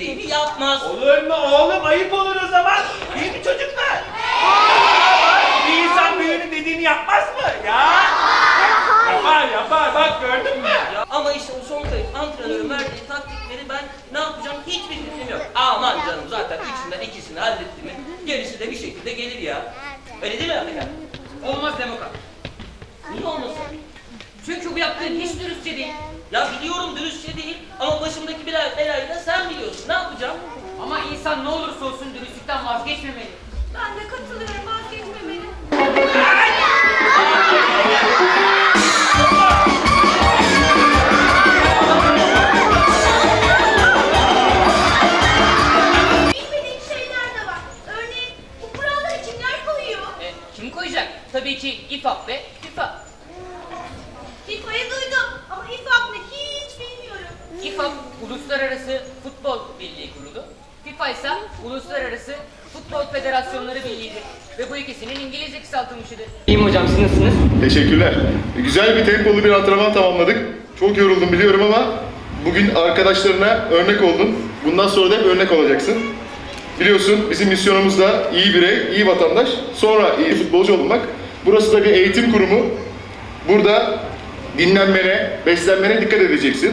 dediğini yapmaz. Olur mu oğlum ayıp olur o zaman. Değil mi çocuklar? Bir insan büyüğünün dediğini yapmaz mı? Ya. Yapar yapar bak gördün mü? Ya, ama işte o son kayıt antrenörün verdiği taktikleri ben ne yapacağım hiçbir fikrim yok. Aman canım zaten üçünden ikisini halletti mi gerisi de bir şekilde gelir ya. Öyle değil mi Atakan? Olmaz demokrat. Niye olmasın? Çünkü bu yaptığın hiç dürüstçe değil. Ya biliyorum dürüstçe değil ama başımdaki bela- belayı da sen biliyorsun. Ne yapacağım? Ama insan ne olursa olsun dürüstlükten vazgeçmemeli. Ben de katılıyorum Uluslararası Futbol Federasyonları Birliği'dir. Ve bu ikisinin İngilizce kısaltılmışıdır. İyiyim hocam, siz nasılsınız? Teşekkürler. Güzel bir tempolu bir antrenman tamamladık. Çok yoruldum biliyorum ama bugün arkadaşlarına örnek oldun. Bundan sonra da hep örnek olacaksın. Biliyorsun bizim misyonumuz da iyi birey, iyi vatandaş, sonra iyi futbolcu olmak. Burası da bir eğitim kurumu. Burada dinlenmene, beslenmene dikkat edeceksin.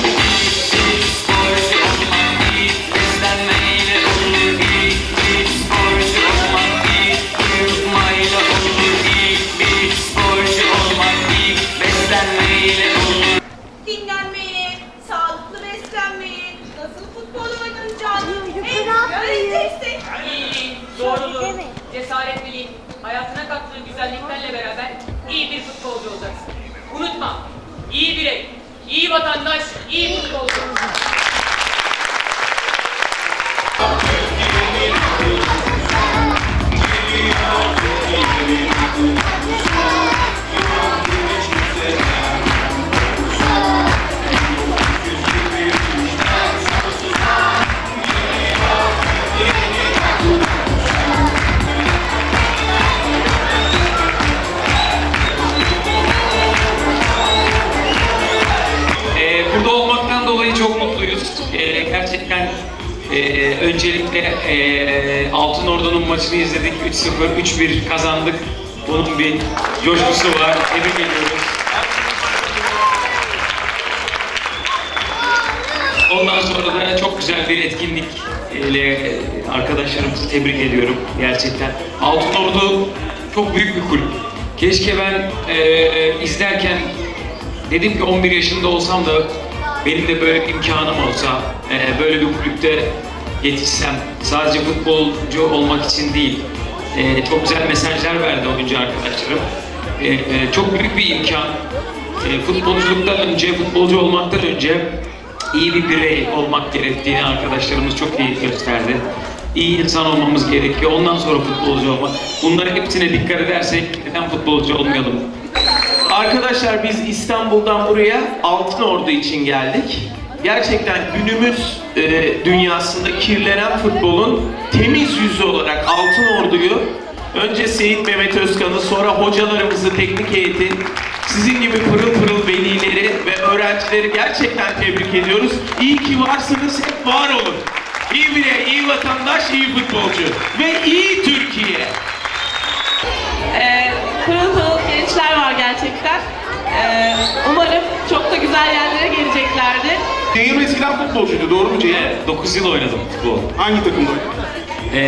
Doğruluğun, cesaretliliğin, hayatına kattığı güzelliklerle beraber iyi bir futbolcu olacaksın. Unutma, iyi birey, iyi vatandaş, iyi futbolcu. Ee, e, öncelikle e, Altın Ordu'nun maçını izledik. 3-0, 3-1 kazandık. Bunun bir coşkusu var. Tebrik ediyoruz. Ondan sonra da çok güzel bir etkinlik ile arkadaşlarımızı tebrik ediyorum gerçekten. Altın Ordu çok büyük bir kulüp. Keşke ben e, izlerken dedim ki 11 yaşında olsam da benim de böyle bir imkanım olsa, e, böyle bir kulüpte yetişsem, sadece futbolcu olmak için değil, e, çok güzel mesajlar verdi oyuncu arkadaşlarım. E, e, çok büyük bir imkan. E, futbolculuktan önce, futbolcu olmaktan önce iyi bir birey olmak gerektiğini arkadaşlarımız çok iyi gösterdi. İyi insan olmamız gerekiyor. Ondan sonra futbolcu olmak. Bunların hepsine dikkat edersek neden futbolcu olmayalım? Arkadaşlar biz İstanbul'dan buraya Altın Ordu için geldik. Gerçekten günümüz e, dünyasında kirlenen futbolun temiz yüzü olarak Altın Ordu'yu önce Seyit Mehmet Özkan'ı sonra hocalarımızı, teknik heyeti, sizin gibi pırıl pırıl velileri ve öğrencileri gerçekten tebrik ediyoruz. İyi ki varsınız, hep var olun. İyi birey, iyi vatandaş, iyi futbolcu ve iyi Türkiye. Ee, pırıl pırıl gençler var gerçekten. Ee, umarım çok da güzel yerlere geleceklerdir. Ceyhun eskiden futbolcuydu doğru mu Ceyhun? Evet, 9 yıl oynadım futbol. Hangi takımda oynadın? Ee,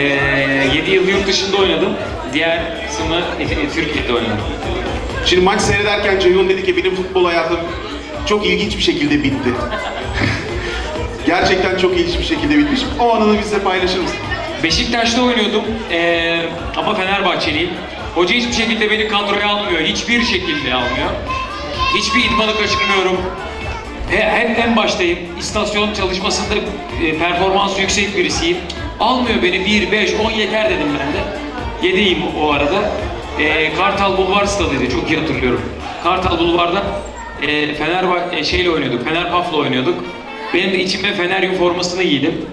7 yıl yurt dışında oynadım. Diğer kısmı e, Türkiye'de oynadım. Şimdi maç seyrederken Ceyhun dedi ki benim futbol hayatım çok ilginç bir şekilde bitti. Gerçekten çok ilginç bir şekilde bitmiş. O anını bizle paylaşır mısın? Beşiktaş'ta oynuyordum ee, ama Fenerbahçeliyim. Hoca hiçbir şekilde beni kadroya almıyor. Hiçbir şekilde almıyor. Hiçbir idmanı kaçırmıyorum. He- Hep en baştayım. İstasyon çalışmasında e, performans yüksek birisiyim. Almıyor beni 1, 5, 10 yeter dedim ben de. Yediyim o arada. E, Kartal Bulvar stadıydı çok iyi hatırlıyorum. Kartal Bulvar'da e, Fenerbahçe e, şeyle oynuyorduk. Fener Paf'la oynuyorduk. Benim de içime Feneryum formasını giydim.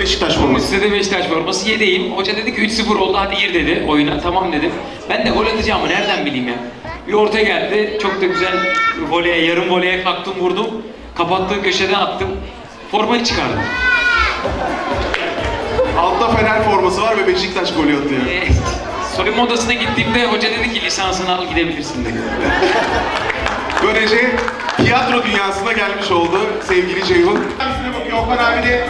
Beşiktaş Onun forması. üstüne de Beşiktaş forması yedeyim. Hoca dedi ki 3-0 oldu hadi gir dedi oyuna. Tamam dedim. Ben de gol atacağımı nereden bileyim ya. Bir orta geldi. Çok da güzel voleye, yarım voleye kalktım vurdum. Kapattığı köşeden attım. Formayı çıkardım. Altta Fener forması var ve Beşiktaş golü atıyor. Ee, soyunma odasına gittiğimde hoca dedi ki lisansını al gidebilirsin dedi. Böylece tiyatro dünyasına gelmiş oldu sevgili Ceyhun. Size bakıyor Okan abi de